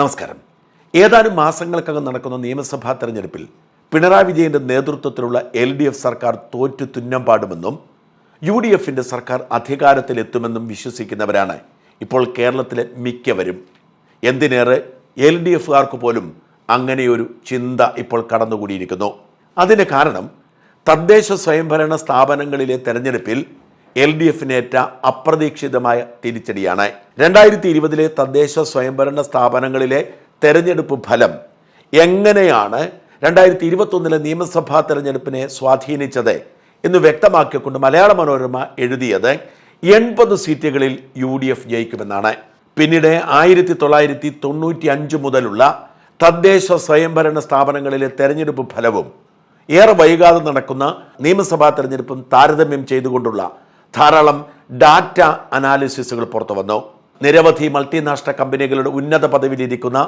നമസ്കാരം. ഏതാനും മാസങ്ങൾക്കകം നടക്കുന്ന നിയമസഭാ തെരഞ്ഞെടുപ്പിൽ പിണറായി വിജയന്റെ നേതൃത്വത്തിലുള്ള എൽ ഡി എഫ് സർക്കാർ തോറ്റു തുന്നം പാടുമെന്നും യു ഡി എഫിന്റെ സർക്കാർ അധികാരത്തിലെത്തുമെന്നും വിശ്വസിക്കുന്നവരാണ് ഇപ്പോൾ കേരളത്തിലെ മിക്കവരും. എന്തിനേറെ എൽ ഡി എഫുകാർക്ക് പോലും അങ്ങനെയൊരു ചിന്ത ഇപ്പോൾ കടന്നുകൂടിയിരിക്കുന്നു. അതിന് കാരണം തദ്ദേശ സ്വയംഭരണ സ്ഥാപനങ്ങളിലെ തെരഞ്ഞെടുപ്പിൽ എൽ ഡി എഫിനേറ്റ അപ്രതീക്ഷിതമായ തിരിച്ചടിയാണ്. രണ്ടായിരത്തി ഇരുപതിലെ തദ്ദേശ സ്വയംഭരണ സ്ഥാപനങ്ങളിലെ തെരഞ്ഞെടുപ്പ് ഫലം എങ്ങനെയാണ് രണ്ടായിരത്തി ഇരുപത്തൊന്നിലെ നിയമസഭാ തെരഞ്ഞെടുപ്പിനെ സ്വാധീനിച്ചത് എന്ന് വ്യക്തമാക്കിക്കൊണ്ട് മലയാള മനോരമ എഴുതിയത് എൺപത് സീറ്റുകളിൽ യു ഡി എഫ് ജയിക്കുമെന്നാണ്. പിന്നീട് ആയിരത്തി തൊള്ളായിരത്തി തൊണ്ണൂറ്റി അഞ്ച് മുതലുള്ള തദ്ദേശ സ്വയംഭരണ സ്ഥാപനങ്ങളിലെ തെരഞ്ഞെടുപ്പ് ഫലവും ഏറെ വൈകാതെ നടക്കുന്ന നിയമസഭാ തെരഞ്ഞെടുപ്പും താരതമ്യം ചെയ്തുകൊണ്ടുള്ള ധാരാളം ഡാറ്റ അനാലിസിസുകൾ പുറത്തു വന്നു. നിരവധി മൾട്ടിനാഷണൽ കമ്പനികളുടെ ഉന്നത പദവിയിലിരിക്കുന്ന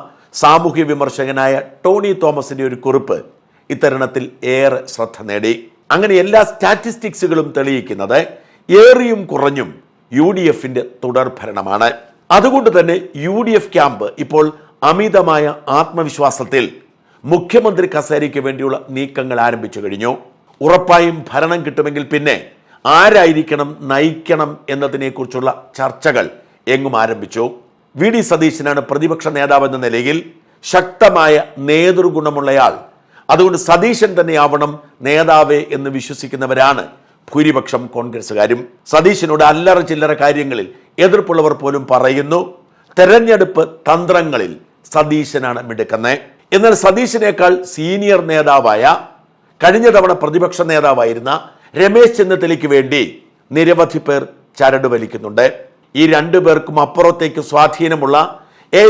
സാമൂഹ്യ വിമർശകനായ ടോണി തോമസിന്റെ ഒരു കുറിപ്പ് ഇത്തരണത്തിൽ ഏറെ ശ്രദ്ധ നേടി. അങ്ങനെ എല്ലാ സ്റ്റാറ്റിസ്റ്റിക്സുകളും തെളിയിക്കുന്നത് ഏറിയും കുറഞ്ഞും യു ഡി എഫിന്റെ തുടർ ഭരണമാണ് അതുകൊണ്ട് തന്നെ യു ഡി എഫ് ക്യാമ്പ് ഇപ്പോൾ അമിതമായ ആത്മവിശ്വാസത്തിൽ മുഖ്യമന്ത്രി കസേരയ്ക്ക് വേണ്ടിയുള്ള നീക്കങ്ങൾ ആരംഭിച്ചു കഴിഞ്ഞു. ഉറപ്പായും ഭരണം കിട്ടുമെങ്കിൽ പിന്നെ ആരായിരിക്കണം നയിക്കണം എന്നതിനെക്കുറിച്ചുള്ള ചർച്ചകൾ എങ്ങും ആരംഭിച്ചു. വി ഡി സതീശനാണ് പ്രതിപക്ഷ നേതാവ് എന്ന നിലയിൽ ശക്തമായ നേതൃഗുണമുള്ളയാൾ. അതുകൊണ്ട് സതീശൻ തന്നെയാവണം നേതാവ് എന്ന് വിശ്വസിക്കുന്നവരാണ് ഭൂരിപക്ഷം കോൺഗ്രസ്സുകാരും. സതീശനോട് അല്ലറ ചില്ലറ കാര്യങ്ങളിൽ എതിർപ്പുള്ളവർ പോലും പറയുന്നു. തെരഞ്ഞെടുപ്പ് തന്ത്രങ്ങളിൽ സതീശനാണ് മിടുക്കുന്നത് എന്നാൽ സതീശനേക്കാൾ സീനിയർ നേതാവായ കഴിഞ്ഞ തവണ പ്രതിപക്ഷ നേതാവായിരുന്ന രമേശ് ചെന്നിത്തലയ്ക്ക് വേണ്ടി നിരവധി പേർ ചരട് വലിക്കുന്നുണ്ട്. ഈ രണ്ടു പേർക്കും അപ്പുറത്തേക്ക് സ്വാധീനമുള്ള A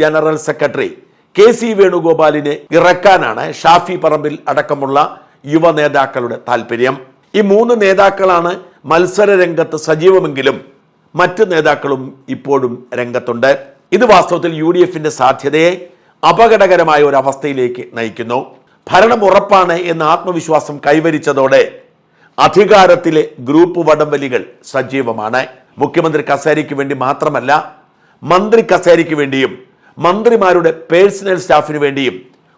general secretary K C വേണുഗോപാലിനെ ഇറക്കാനാണ് ഷാഫി പറമ്പിൽ അടക്കമുള്ള യുവ നേതാക്കളുടെ താല്പര്യം ഈ മൂന്ന് നേതാക്കളാണ് മത്സര രംഗത്ത് സജീവമെങ്കിലും മറ്റു നേതാക്കളും ഇപ്പോഴും രംഗത്തുണ്ട്. ഇത് വാസ്തവത്തിൽ യു ഡി എഫിന്റെ സാധ്യതയെ അപകടകരമായ ഒരു അവസ്ഥയിലേക്ക് നയിക്കുന്നു. ഭരണം ഉറപ്പാണ് എന്ന ആത്മവിശ്വാസം കൈവരിച്ചതോടെ അധികാരത്തിലെ ഗ്രൂപ്പ് വടംവലികൾ സജീവമാണ്. മുഖ്യമന്ത്രി കസേരയ്ക്ക് വേണ്ടി മാത്രമല്ല മന്ത്രി കസേരയ്ക്ക് വേണ്ടിയും മന്ത്രിമാരുടെ പേഴ്സണൽ സ്റ്റാഫിന് വേണ്ടിയും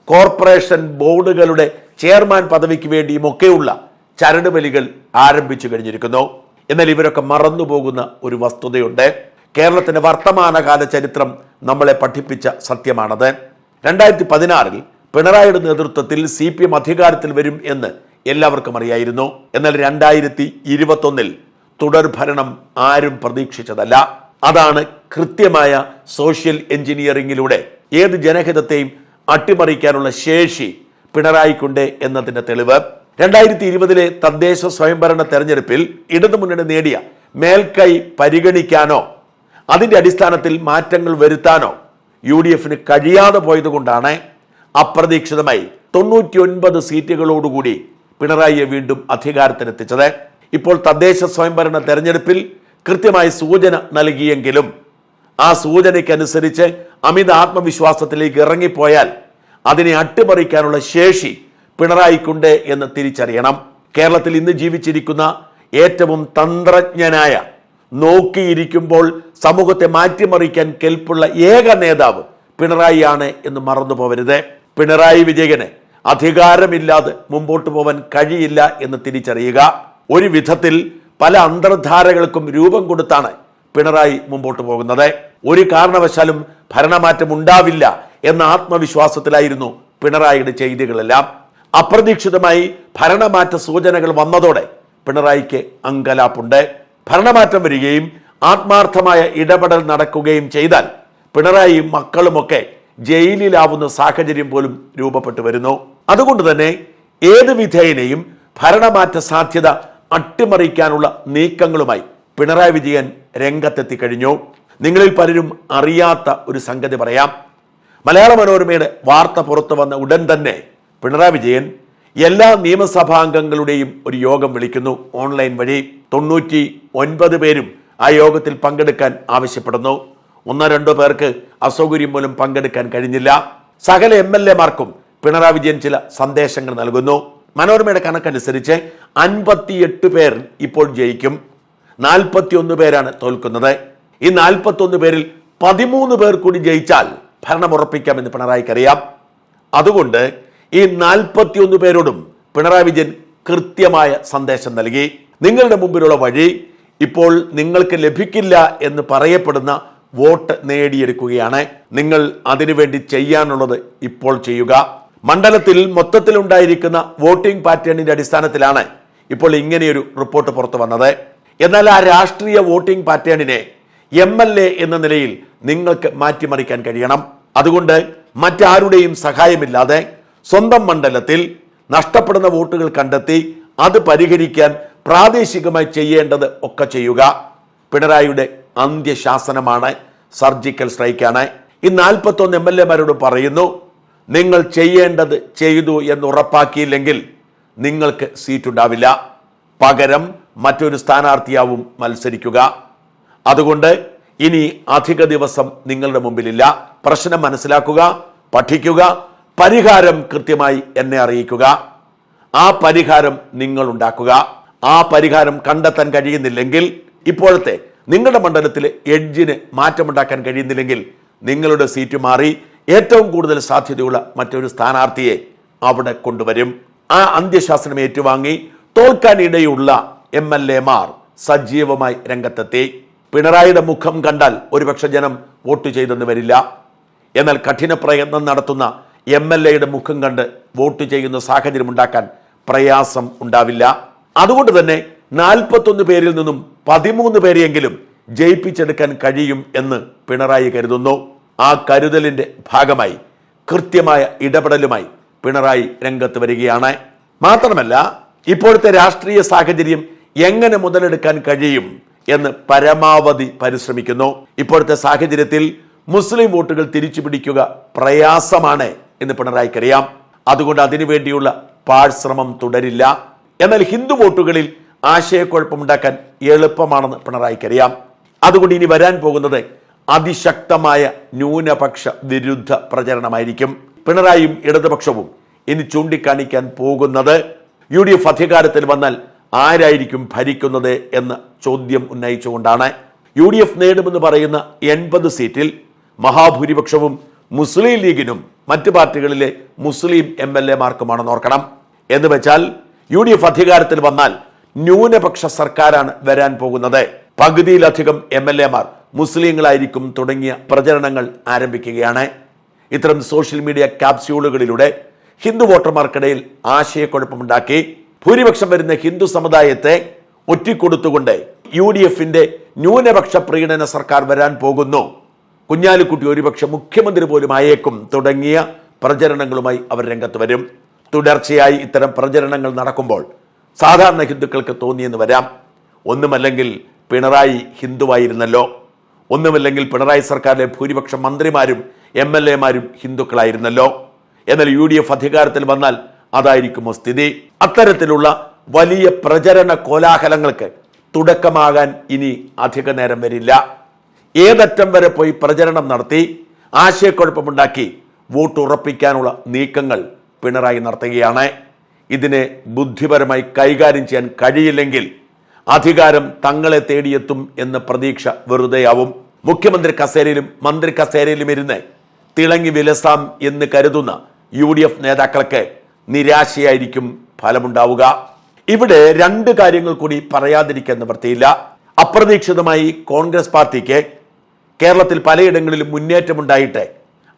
കോർപ്പറേഷൻ ബോർഡുകളുടെ ചെയർമാൻ പദവിക്ക് വേണ്ടിയും ഒക്കെയുള്ള ചരടുവലികൾ ആരംഭിച്ചു കഴിഞ്ഞിരിക്കുന്നു. എന്നാൽ ഇവരൊക്കെ മറന്നുപോകുന്ന ഒരു വസ്തുതയുണ്ട്. കേരളത്തിന്റെ വർത്തമാനകാല ചരിത്രം നമ്മളെ പഠിപ്പിച്ച സത്യമാണത്. രണ്ടായിരത്തി പതിനാറിൽ പിണറായിയുടെ നേതൃത്വത്തിൽ സി പി എം അധികാരത്തിൽ വരും എന്ന് എല്ലാവർക്കും അറിയായിരുന്നു. എന്നാൽ രണ്ടായിരത്തി ഇരുപത്തൊന്നിൽ തുടർ ഭരണം ആരും പ്രതീക്ഷിച്ചതല്ല. അതാണ് കൃത്യമായ സോഷ്യൽ എഞ്ചിനീയറിംഗിലൂടെ ഏത് ജനഹിതത്തെയും അട്ടിമറിക്കാനുള്ള ശേഷി പിണറായിക്കുണ്ട് എന്നതിന്റെ തെളിവ്. രണ്ടായിരത്തി ഇരുപതിലെ തദ്ദേശ സ്വയംഭരണ തെരഞ്ഞെടുപ്പിൽ ഇടതുമുന്നണി നേടിയ മേൽക്കൈ പരിഗണിക്കാനോ അതിന്റെ അടിസ്ഥാനത്തിൽ മാറ്റങ്ങൾ വരുത്താനോ യു ഡി എഫിന് കഴിയാതെ പോയതുകൊണ്ടാണ് അപ്രതീക്ഷിതമായി തൊണ്ണൂറ്റിയൊൻപത് സീറ്റുകളോടുകൂടി പിണറായിയെ വീണ്ടും അധികാരത്തിലെത്തിച്ചത്. ഇപ്പോൾ തദ്ദേശ സ്വയംഭരണ തെരഞ്ഞെടുപ്പിൽ കൃത്യമായ സൂചന നൽകിയെങ്കിലും ആ സൂചനയ്ക്കനുസരിച്ച് അമിത ആത്മവിശ്വാസത്തിലേക്ക് ഇറങ്ങിപ്പോയാൽ അതിനെ അട്ടിമറിക്കാനുള്ള ശേഷി പിണറായിക്കുണ്ട് എന്ന് തിരിച്ചറിയണം. കേരളത്തിൽ ഇന്ന് ജീവിച്ചിരിക്കുന്ന ഏറ്റവും തന്ത്രജ്ഞനായ നോക്കിയിരിക്കുമ്പോൾ സമൂഹത്തെ മാറ്റിമറിക്കാൻ കെൽപ്പുള്ള ഏക നേതാവ് പിണറായിയാണ് എന്ന് മറന്നു പോവരുത് പിണറായി വിജയന് അധികാരമില്ലാതെ മുമ്പോട്ട് പോവാൻ കഴിയില്ല എന്ന് തിരിച്ചറിയുക. ഒരു വിധത്തിൽ പല അന്തർധാരകൾക്കും രൂപം കൊടുത്താണ് പിണറായി മുമ്പോട്ട് പോകുന്നത്. ഒരു കാരണവശാലും ഭരണമാറ്റം ഉണ്ടാവില്ല എന്ന ആത്മവിശ്വാസത്തിലായിരുന്നു പിണറായിയുടെ ചെയ്തികളെല്ലാം. അപ്രതീക്ഷിതമായി ഭരണമാറ്റ സൂചനകൾ വന്നതോടെ പിണറായിക്ക് അങ്കലാപ്പുണ്ട്. ഭരണമാറ്റം വരികയും ആത്മാർത്ഥമായ ഇടപെടൽ നടക്കുകയും ചെയ്താൽ പിണറായിയും മക്കളുമൊക്കെ ജയിലിലാവുന്ന സാഹചര്യം പോലും രൂപപ്പെട്ടു വരുന്നു. അതുകൊണ്ട് തന്നെ ഏത് വിധേയനെയും ഭരണമാറ്റ സാധ്യത അട്ടിമറിക്കാനുള്ള നീക്കങ്ങളുമായി പിണറായി വിജയൻ രംഗത്തെത്തി കഴിഞ്ഞു നിങ്ങളിൽ പലരും അറിയാത്ത ഒരു സംഗതി പറയാം. മലയാള മനോരമയുടെ വാർത്ത പുറത്തു വന്ന ഉടൻ തന്നെ പിണറായി വിജയൻ എല്ലാ നിയമസഭാ അംഗങ്ങളുടെയും ഒരു യോഗം വിളിക്കുന്നു ഓൺലൈൻ വഴി. തൊണ്ണൂറ്റി ഒൻപത് പേരും ആ യോഗത്തിൽ പങ്കെടുക്കാൻ ആവശ്യപ്പെടുന്നു. ഒന്നോ രണ്ടോ പേർക്ക് അസൗകര്യം പോലും പങ്കെടുക്കാൻ കഴിഞ്ഞില്ല. സകല എം എൽ എമാർക്കും പിണറായി വിജയൻ ചില സന്ദേശങ്ങൾ നൽകുന്നു. മനോരമയുടെ കണക്കനുസരിച്ച് അൻപത്തിയെട്ട് പേർ ഇപ്പോൾ ജയിക്കും. നാൽപ്പത്തിയൊന്ന് പേരാണ് തോൽക്കുന്നത്. ഈ നാൽപ്പത്തൊന്ന് പേരിൽ പതിമൂന്ന് പേർ കൂടി ജയിച്ചാൽ ഭരണം ഭരണമുറപ്പിക്കാമെന്ന് പിണറായിക്ക് അറിയാം അതുകൊണ്ട് ഈ നാൽപ്പത്തിയൊന്ന് പേരോടും പിണറായി വിജയൻ കൃത്യമായ സന്ദേശം നൽകി. നിങ്ങളുടെ മുമ്പിലുള്ള വഴി ഇപ്പോൾ നിങ്ങൾക്ക് ലഭിക്കില്ല എന്ന് പറയപ്പെടുന്ന വോട്ട് നേടിയെടുക്കുകയാണ്. നിങ്ങൾ അതിനുവേണ്ടി ചെയ്യാനുള്ളത് ഇപ്പോൾ ചെയ്യുക. മണ്ഡലത്തിൽ മൊത്തത്തിലുണ്ടായിരിക്കുന്ന വോട്ടിംഗ് പാറ്റേണിന്റെ അടിസ്ഥാനത്തിലാണ് ഇപ്പോൾ ഇങ്ങനെയൊരു റിപ്പോർട്ട് പുറത്തു വന്നത്. എന്നാൽ ആ രാഷ്ട്രീയ വോട്ടിംഗ് പാറ്റേണിനെ എം എൽ എ എന്ന നിലയിൽ നിങ്ങൾക്ക് മാറ്റിമറിക്കാൻ കഴിയണം. അതുകൊണ്ട് മറ്റാരുടെയും സഹായമില്ലാതെ സ്വന്തം മണ്ഡലത്തിൽ നഷ്ടപ്പെടുന്ന വോട്ടുകൾ കണ്ടെത്തി അത് പരിഹരിക്കാൻ പ്രാദേശികമായി ചെയ്യേണ്ടത് ഒക്കെ ചെയ്യുക. പിണറായിയുടെ അന്ത്യശാസനമാണ് സർജിക്കൽ സ്ട്രൈക്കാണ്. ഈ നാൽപ്പത്തൊന്ന് എം എൽ എമാരോട് പറയുന്നു നിങ്ങൾ ചെയ്യേണ്ടത് ചെയ്തു എന്ന് ഉറപ്പാക്കിയില്ലെങ്കിൽ നിങ്ങൾക്ക് സീറ്റ് ഉണ്ടാവില്ല പകരം മറ്റൊരു സ്ഥാനാർത്ഥിയാവും മത്സരിക്കുക. അതുകൊണ്ട് ഇനി അധിക ദിവസം നിങ്ങളുടെ മുമ്പിലില്ല. പ്രശ്നം മനസ്സിലാക്കുക പഠിക്കുക പരിഹാരം കൃത്യമായി എന്നെ അറിയിക്കുക. ആ പരിഹാരം നിങ്ങൾ ഉണ്ടാക്കുക ആ പരിഹാരം കണ്ടെത്താൻ കഴിയുന്നില്ലെങ്കിൽ ഇപ്പോഴത്തെ നിങ്ങളുടെ മണ്ഡലത്തിലെ എഡ്ജിന് മാറ്റമുണ്ടാക്കാൻ കഴിയുന്നില്ലെങ്കിൽ നിങ്ങളുടെ സീറ്റ് മാറി ഏറ്റവും കൂടുതൽ സാധ്യതയുള്ള മറ്റൊരു സ്ഥാനാർത്ഥിയെ അവിടെ കൊണ്ടുവരും. ആ അന്ത്യശാസനം ഏറ്റുവാങ്ങി തോൽക്കാനിടയുള്ള എം എൽ എമാർ സജീവമായി രംഗത്തെത്തി. പിണറായിയുടെ മുഖം കണ്ടാൽ ഒരുപക്ഷെ ജനം വോട്ട് ചെയ്തെന്ന് വരില്ല. എന്നാൽ കഠിന പ്രയത്നം നടത്തുന്ന എം എൽ എയുടെ മുഖം കണ്ട് വോട്ട് ചെയ്യുന്ന സാഹചര്യം ഉണ്ടാക്കാൻ പ്രയാസം ഉണ്ടാവില്ല. അതുകൊണ്ട് തന്നെ നാൽപ്പത്തൊന്ന് പേരിൽ നിന്നും പതിമൂന്ന് പേരെയെങ്കിലും ജയിപ്പിച്ചെടുക്കാൻ കഴിയും എന്ന് പിണറായി കരുതുന്നു. ആ കരുതലിന്റെ ഭാഗമായി കൃത്യമായ ഇടപെടലുമായി പിണറായി രംഗത്ത് വരികയാണ്. മാത്രമല്ല ഇപ്പോഴത്തെ രാഷ്ട്രീയ സാഹചര്യം എങ്ങനെ മുതലെടുക്കാൻ കഴിയും എന്ന് പരമാവധി പരിശ്രമിക്കുന്നു. ഇപ്പോഴത്തെ സാഹചര്യത്തിൽ മുസ്ലിം വോട്ടുകൾ തിരിച്ചു പിടിക്കുക പ്രയാസമാണ് എന്ന് പിണറായിക്കറിയാം. അതുകൊണ്ട് അതിനുവേണ്ടിയുള്ള പാഴ്ശ്രമം തുടരില്ല. എന്നാൽ ഹിന്ദു വോട്ടുകളിൽ ആശയക്കുഴപ്പമുണ്ടാക്കാൻ എളുപ്പമാണെന്ന് പിണറായിക്കറിയാം അതുകൊണ്ട് ഇനി വരാൻ പോകുന്നത് അതിശക്തമായ ന്യൂനപക്ഷ വിരുദ്ധ പ്രചരണമായിരിക്കും. പിണറായിയും ഇടതുപക്ഷവും ഇനി ചൂണ്ടിക്കാണിക്കാൻ പോകുന്നത് യു ഡി എഫ് അധികാരത്തിൽ വന്നാൽ ആരായിരിക്കും ഭരിക്കുന്നത് എന്ന ചോദ്യം ഉന്നയിച്ചുകൊണ്ടാണ്. യു ഡി എഫ് നേടുമെന്ന് പറയുന്ന എൺപത് സീറ്റിൽ മഹാഭൂരിപക്ഷവും മുസ്ലിം ലീഗിനും മറ്റു പാർട്ടികളിലെ മുസ്ലിം എം എൽ എമാർക്കുമാണെന്ന് ഓർക്കണം. എന്ന് വെച്ചാൽ യു ഡി എഫ് അധികാരത്തിൽ വന്നാൽ ന്യൂനപക്ഷ സർക്കാരാണ് വരാൻ പോകുന്നത്. പകുതിയിലധികം എം എൽ എമാർ മുസ്ലിങ്ങളായിരിക്കും തുടങ്ങിയ പ്രചരണങ്ങൾ ആരംഭിക്കുകയാണ്. ഇത്തരം സോഷ്യൽ മീഡിയ ക്യാപ്സ്യൂളുകളിലൂടെ ഹിന്ദു വോട്ടർമാർക്കിടയിൽ ആശയക്കുഴപ്പമുണ്ടാക്കി. ഭൂരിപക്ഷം വരുന്ന ഹിന്ദു സമുദായത്തെ ഒറ്റിക്കൊടുത്തുകൊണ്ട് യു ഡി എഫിന്റെ ന്യൂനപക്ഷ പ്രീണന സർക്കാർ വരാൻ പോകുന്നു. കുഞ്ഞാലിക്കുട്ടി ഒരുപക്ഷെ മുഖ്യമന്ത്രി പോലും ആയേക്കും തുടങ്ങിയ പ്രചരണങ്ങളുമായി അവർ രംഗത്ത് വരും. തുടർച്ചയായി ഇത്തരം പ്രചരണങ്ങൾ നടക്കുമ്പോൾ സാധാരണ ഹിന്ദുക്കൾക്ക് തോന്നിയെന്ന് വരാം. ഒന്നുമല്ലെങ്കിൽ പിണറായി ഹിന്ദുവായിരുന്നല്ലോ. ഒന്നുമല്ലെങ്കിൽ പിണറായി സർക്കാരിലെ ഭൂരിപക്ഷം മന്ത്രിമാരും എം എൽ എമാരും ഹിന്ദുക്കളായിരുന്നല്ലോ. എന്നാൽ യു ഡി എഫ് അധികാരത്തിൽ വന്നാൽ അതായിരിക്കുമോ സ്ഥിതി? അത്തരത്തിലുള്ള വലിയ പ്രചരണ കോലാഹലങ്ങൾക്ക് തുടക്കമാകാൻ ഇനി അധിക നേരം വരില്ല. ഏതറ്റം വരെ പോയി പ്രചരണം നടത്തി ആശയക്കുഴപ്പമുണ്ടാക്കി വോട്ട് ഉറപ്പിക്കാനുള്ള നീക്കങ്ങൾ പിണറായി നടത്തുകയാണ്. ഇതിനെ ബുദ്ധിപരമായി കൈകാര്യം ചെയ്യാൻ കഴിയില്ലെങ്കിൽ അധികാരം തങ്ങളെ തേടിയെത്തും എന്ന പ്രതീക്ഷ വെറുതെയാവും. മുഖ്യമന്ത്രി കസേരയിലും മന്ത്രി കസേരയിലും ഇരുന്ന് തിളങ്ങി വിലസാം എന്ന് കരുതുന്ന യു ഡി എഫ് നേതാക്കൾക്ക് നിരാശയായിരിക്കും ഫലമുണ്ടാവുക. ഇവിടെ രണ്ട് കാര്യങ്ങൾ കൂടി പറയാതിരിക്കാൻ നിവൃത്തിയില്ല. അപ്രതീക്ഷിതമായി കോൺഗ്രസ് പാർട്ടിക്ക് കേരളത്തിൽ പലയിടങ്ങളിലും മുന്നേറ്റമുണ്ടായിട്ട്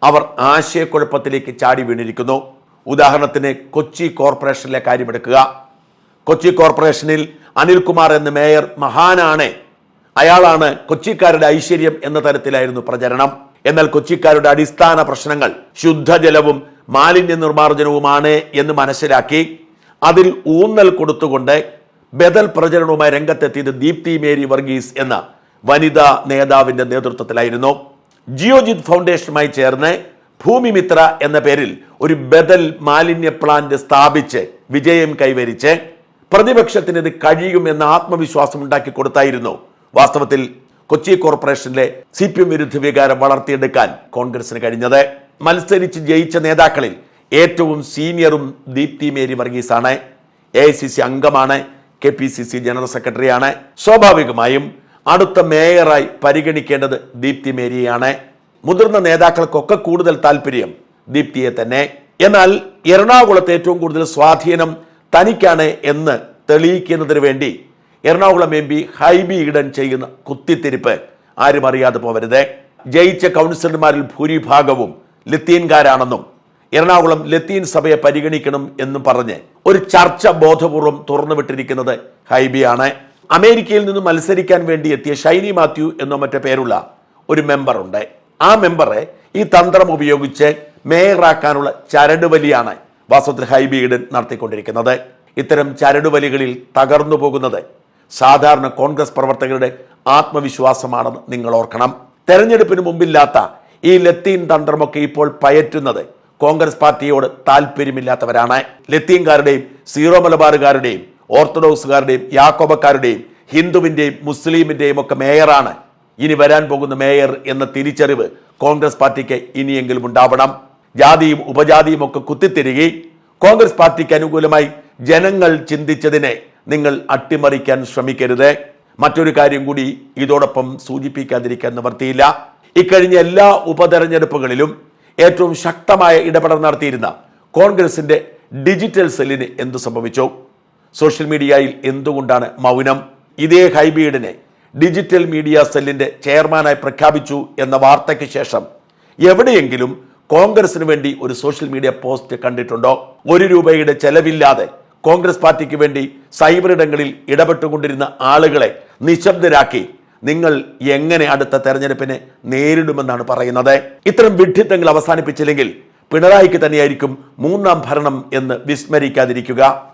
അവർ ആശയക്കുഴപ്പത്തിലേക്ക് ചാടി വീണിരിക്കുന്നു. ഉദാഹരണത്തിന് കൊച്ചി കോർപ്പറേഷനിലെ കാര്യമെടുക്കുക. കൊച്ചി കോർപ്പറേഷനിൽ അനിൽകുമാർ എന്ന മേയർ മഹാനാണ്. അയാളാണ് കൊച്ചിക്കാരുടെ ഐശ്വര്യം എന്ന തരത്തിലായിരുന്നു പ്രചരണം. എന്നാൽ കൊച്ചിക്കാരുടെ അടിസ്ഥാന പ്രശ്നങ്ങൾ ശുദ്ധജലവും മാലിന്യ നിർമ്മാർജനവുമാണ് എന്ന് മനസ്സിലാക്കി അതിൽ ഊന്നൽ കൊടുത്തുകൊണ്ട് ബദൽ പ്രചരണവുമായി രംഗത്തെത്തിയത് ദീപ്തി മേരി വർഗീസ് എന്ന വനിതാ നേതാവിന്റെ നേതൃത്വത്തിലായിരുന്നു. ജിയോജിത് ഫൗണ്ടേഷനുമായി ചേർന്ന് ഭൂമിമിത്ര എന്ന പേരിൽ ഒരു ബദൽ മാലിന്യ പ്ലാന്റ് സ്ഥാപിച്ച് വിജയം കൈവരിച്ച് പ്രതിപക്ഷത്തിന് ഇത് കഴിയും എന്ന ആത്മവിശ്വാസം ഉണ്ടാക്കി കൊടുത്തായിരുന്നു. വാസ്തവത്തിൽ കൊച്ചി കോർപ്പറേഷനിലെ സി പി എം വിരുദ്ധ വികാരം വളർത്തിയെടുക്കാൻ കോൺഗ്രസിന് കഴിഞ്ഞത്. മത്സരിച്ച് ജയിച്ച നേതാക്കളിൽ ഏറ്റവും സീനിയറും ദീപ്തി മേരി വർഗീസാണ്. എ ഐ സി സി അംഗമാണ് K P C C general സെക്രട്ടറിയാണ്. സ്വാഭാവികമായും അടുത്ത മേയറായി പരിഗണിക്കേണ്ടത് ദീപ്തി മേരിയാണ്. മുതിർന്ന നേതാക്കൾക്കൊക്കെ കൂടുതൽ താല്പര്യം ദീപ്തിയെ തന്നെ. എന്നാൽ എറണാകുളത്ത് ഏറ്റവും കൂടുതൽ സ്വാധീനം തനിക്കാണ് എന്ന് തെളിയിക്കുന്നതിന് വേണ്ടി എറണാകുളം എം പി ഹൈബി ഈഡൻ ചെയ്യുന്ന കുത്തിത്തിരിപ്പ് ആരും അറിയാതെ പോവരുത്. ജയിച്ച കൗൺസിലർമാരിൽ ഭൂരിഭാഗവും ലത്തീൻകാരാണെന്നും എറണാകുളം ലത്തീൻ സഭയെ പരിഗണിക്കണം എന്നും പറഞ്ഞ് ഒരു ചർച്ച ബോധപൂർവം തുറന്നുവിട്ടിരിക്കുന്നത് ഹൈബിയാണ്. അമേരിക്കയിൽ നിന്ന് മത്സരിക്കാൻ വേണ്ടി എത്തിയ ഷൈനി മാത്യു എന്നോ മറ്റേ പേരുള്ള ഒരു മെമ്പർ ഉണ്ട് ആ മെമ്പറെ ഈ തന്ത്രം ഉപയോഗിച്ച് മേയറാക്കാനുള്ള ചരടുവലിയാണ് വാസ്തവത്തിൽ ഹൈബി ഈഡൻ നടത്തിക്കൊണ്ടിരിക്കുന്നത്. ഇത്തരം ചരടുവലികളിൽ തകർന്നു പോകുന്നത് സാധാരണ കോൺഗ്രസ് പ്രവർത്തകരുടെ ആത്മവിശ്വാസമാണെന്ന് നിങ്ങൾ ഓർക്കണം. തെരഞ്ഞെടുപ്പിന് മുമ്പില്ലാത്ത ഈ ലത്തീൻ തന്ത്രമൊക്കെ ഇപ്പോൾ പയറ്റുന്നത് കോൺഗ്രസ് പാർട്ടിയോട് താല്പര്യമില്ലാത്തവരാണ് ലത്തീൻകാരുടെയും സീറോ മലബാറുകാരുടെയും ഓർത്തഡോക്സുകാരുടെയും യാക്കോബക്കാരുടെയും ഹിന്ദുവിന്റെയും മുസ്ലിമിന്റെയും ഒക്കെ മേയറാണ് ഇനി വരാൻ പോകുന്ന മേയർ എന്ന തിരിച്ചറിവ് കോൺഗ്രസ് പാർട്ടിക്ക് ഇനിയെങ്കിലും ഉണ്ടാവണം. ജാതിയും ഉപജാതിയും ഒക്കെ കുത്തിത്തിരികെ കോൺഗ്രസ് പാർട്ടിക്ക് അനുകൂലമായി ജനങ്ങൾ ചിന്തിച്ചതിനെ നിങ്ങൾ അട്ടിമറിക്കാൻ ശ്രമിക്കരുത്. മറ്റൊരു കാര്യം കൂടി ഇതോടൊപ്പം സൂചിപ്പിക്കാതിരിക്കാൻ നിവർത്തിയില്ല. ഇക്കഴിഞ്ഞ എല്ലാ ഉപതെരഞ്ഞെടുപ്പുകളിലും ഏറ്റവും ശക്തമായ ഇടപെടൽ നടത്തിയിരുന്ന കോൺഗ്രസിന്റെ ഡിജിറ്റൽ സെല്ലിന് എന്തു സംഭവിച്ചു? സോഷ്യൽ മീഡിയയിൽ എന്തുകൊണ്ടാണ് മൗനം? ഇതേ ഹൈബീഡിനെ ഡിജിറ്റൽ മീഡിയ സെല്ലിന്റെ ചെയർമാനായി പ്രഖ്യാപിച്ചു എന്ന വാർത്തയ്ക്ക് ശേഷം എവിടെയെങ്കിലും കോൺഗ്രസിന് വേണ്ടി ഒരു സോഷ്യൽ മീഡിയ പോസ്റ്റ് കണ്ടിട്ടുണ്ടോ? ഒരു രൂപയുടെ ചെലവില്ലാതെ കോൺഗ്രസ് പാർട്ടിക്ക് വേണ്ടി സൈബർ ഇടങ്ങളിൽ ഇടപെട്ടുകൊണ്ടിരുന്ന ആളുകളെ നിശബ്ദരാക്കി നിങ്ങൾ എങ്ങനെ അടുത്ത തെരഞ്ഞെടുപ്പിനെ നേരിടുമെന്നാണ് പറയുന്നത്. ഇത്തരം വിഡ്ഢിത്തങ്ങൾ അവസാനിപ്പിച്ചില്ലെങ്കിൽ പിണറായിക്ക് തന്നെയായിരിക്കും മൂന്നാം ഭരണം എന്ന് വിസ്മരിക്കാതിരിക്കുക.